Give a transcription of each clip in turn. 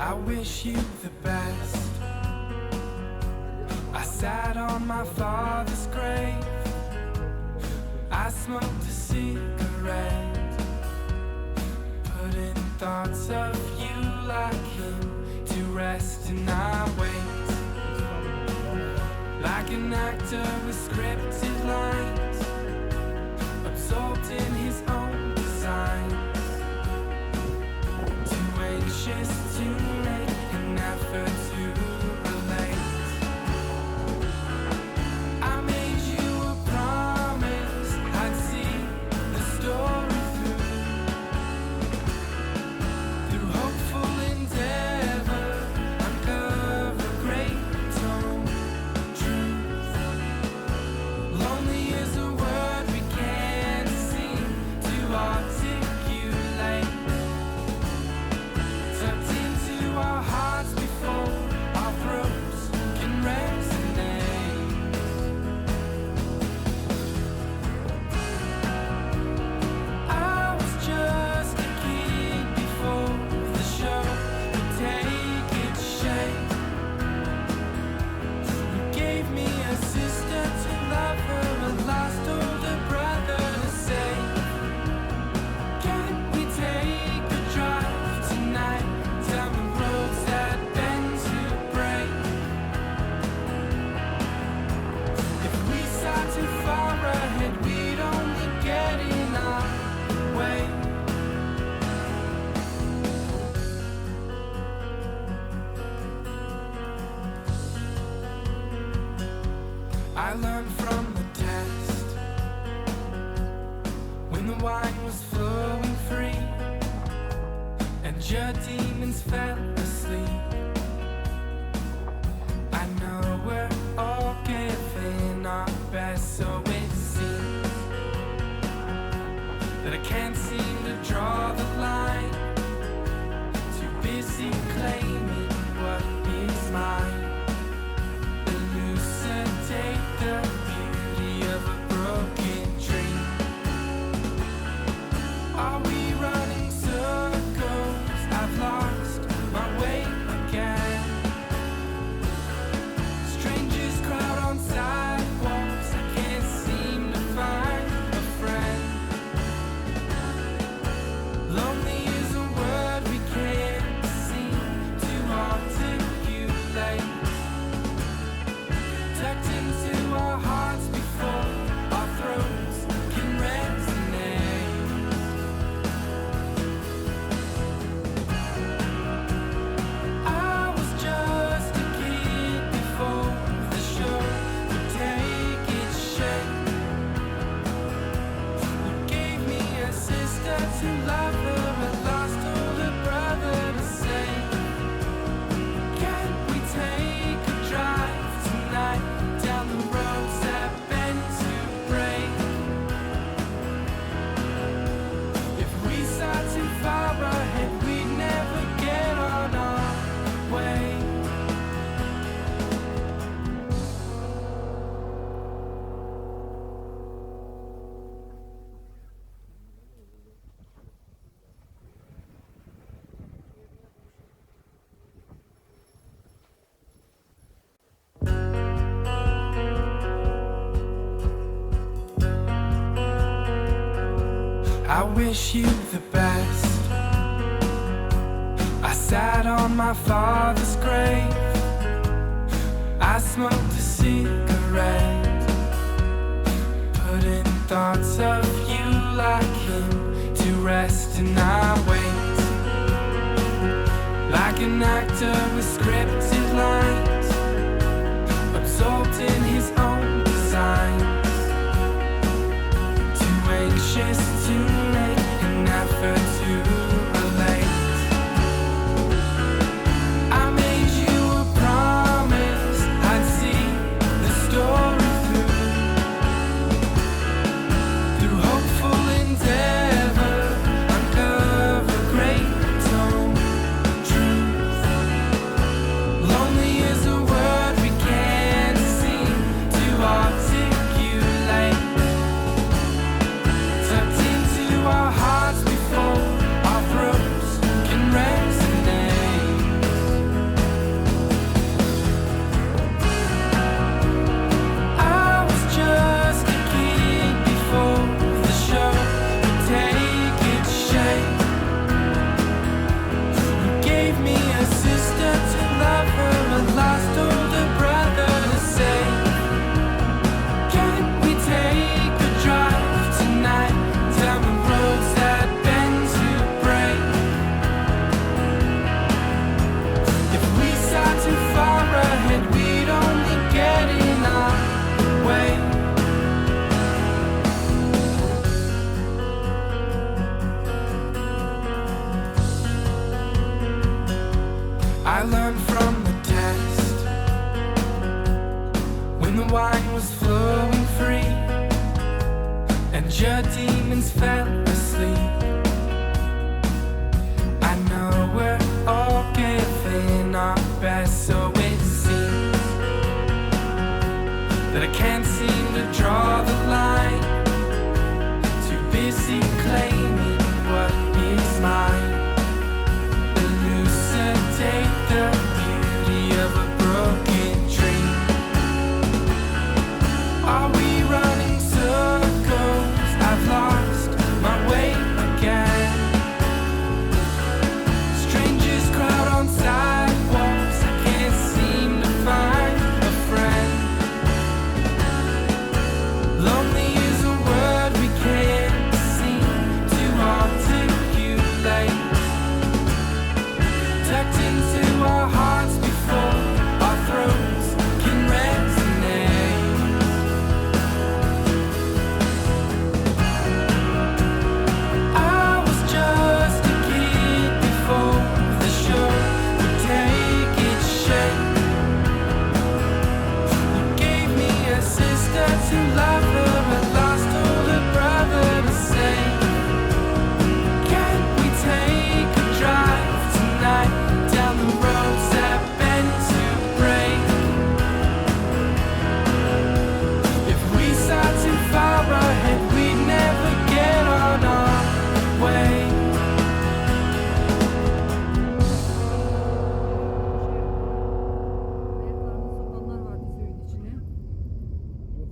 I wish you the best. I sat on my father's grave. I smoked a cigarette, putting thoughts of you like him to rest, and I wait like an actor with scripted lines, absorbed in his own designs. Too anxious efforts. wish you the best. I sat on my father's grave. I smoked a cigarette, putting thoughts of you like him to rest, and I wait like an actor with scripted lines, absorbed in. from the test when the wine was flowing free and your demons fell asleep. I know we're all giving our best, so it seems that I can't seem to draw the line. Too busy.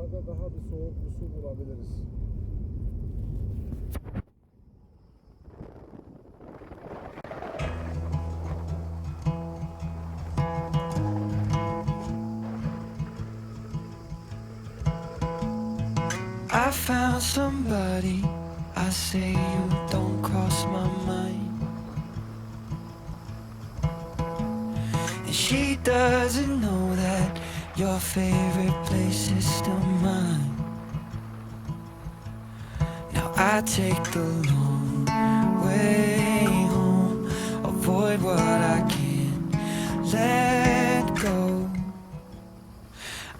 Daha bir soğuk bir su bulabiliriz. I found somebody. I say you don't cross my mind. And she doesn't know that your favorite place is still mine. Now I take the long way home, avoid what I can't let go.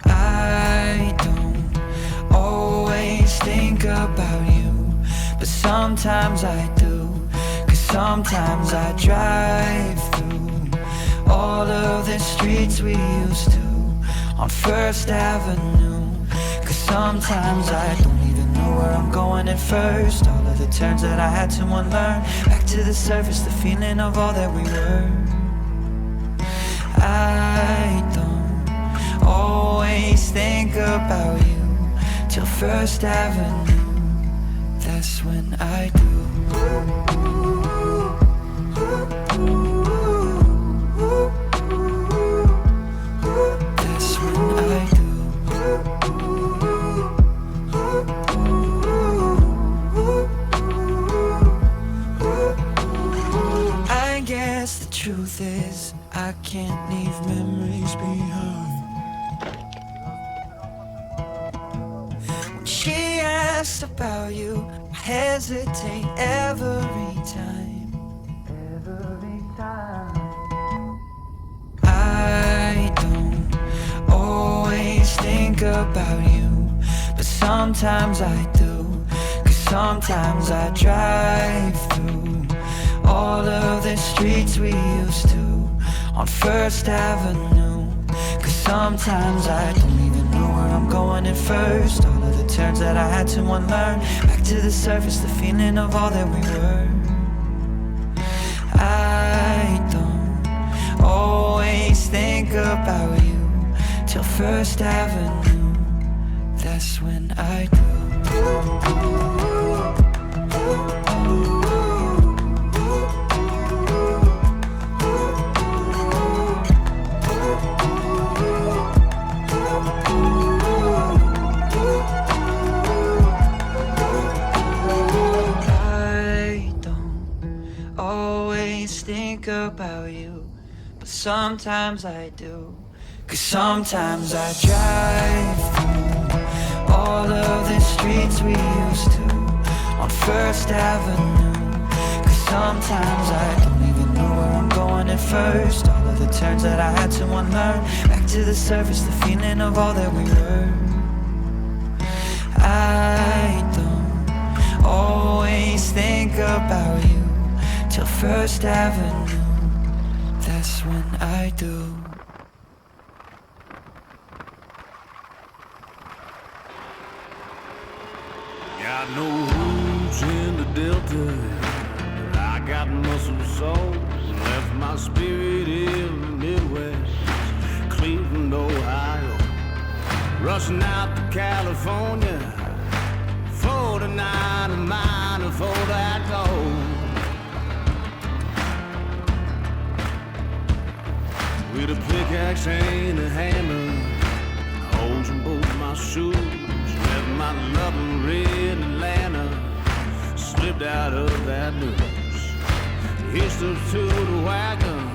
I don't always think about you, but sometimes I do. Cause sometimes I drive through all of the streets we used to on First Avenue. Cause sometimes I don't even know where I'm going at first. All of the turns that I had to unlearn. Back to the surface, the feeling of all that we were. I don't always think about you till First Avenue. That's when I do. About you, I hesitate every time. Every time. I don't always think about you, but sometimes I do. Cause sometimes I drive through all of the streets we used to on First Avenue. Cause sometimes I don't even I'm going at first. All of the turns that I had to unlearn. Back to the surface, the feeling of all that we were. I don't always think about you till First Avenue. That's when I do. about you, but sometimes I do. Cause sometimes I drive through all of the streets we used to on First Avenue. Cause sometimes I don't even know where I'm going at first. All of the turns that I had to unlearn. Back to the surface, the feeling of all that we were. I don't always think about you till First Avenue that's when I do. Got no roots in the Delta. I got muscle soul. Left my spirit in the Midwest. Cleveland, Ohio. Rushing out to California. 49 a mile for that gold. A pickaxe and a hammer. Holes in both my shoes. Left my loving red Atlanta. Slipped out of that noose. Hitched up to the wagon.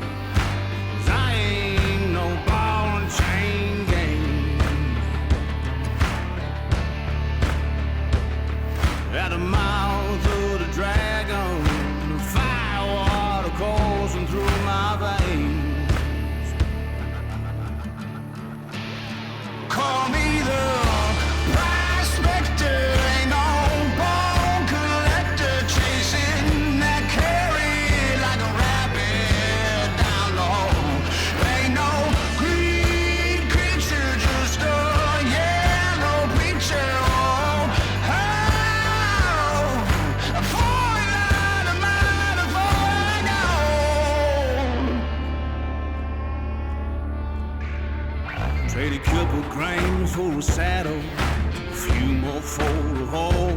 Traded a couple grains for a saddle, a few more for a haul.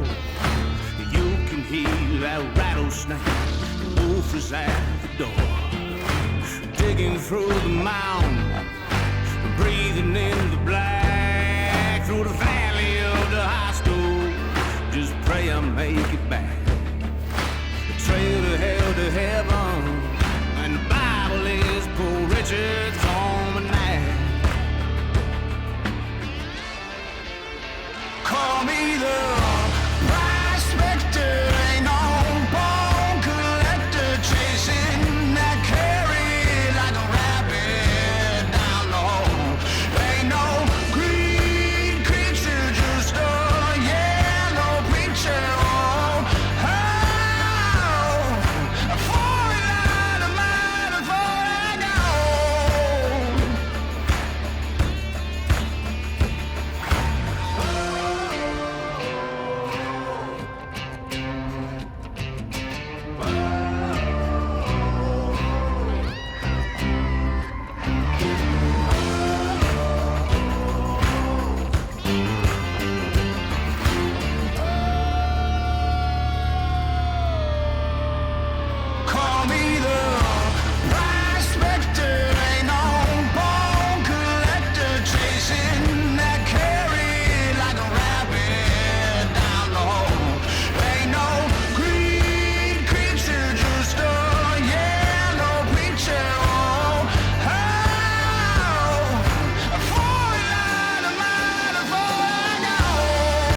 You can hear that rattlesnake, the wolf is at the door. Digging through the mound, breathing in the black, through the valley of the high school. Just pray I make it back. The trail to hell to hell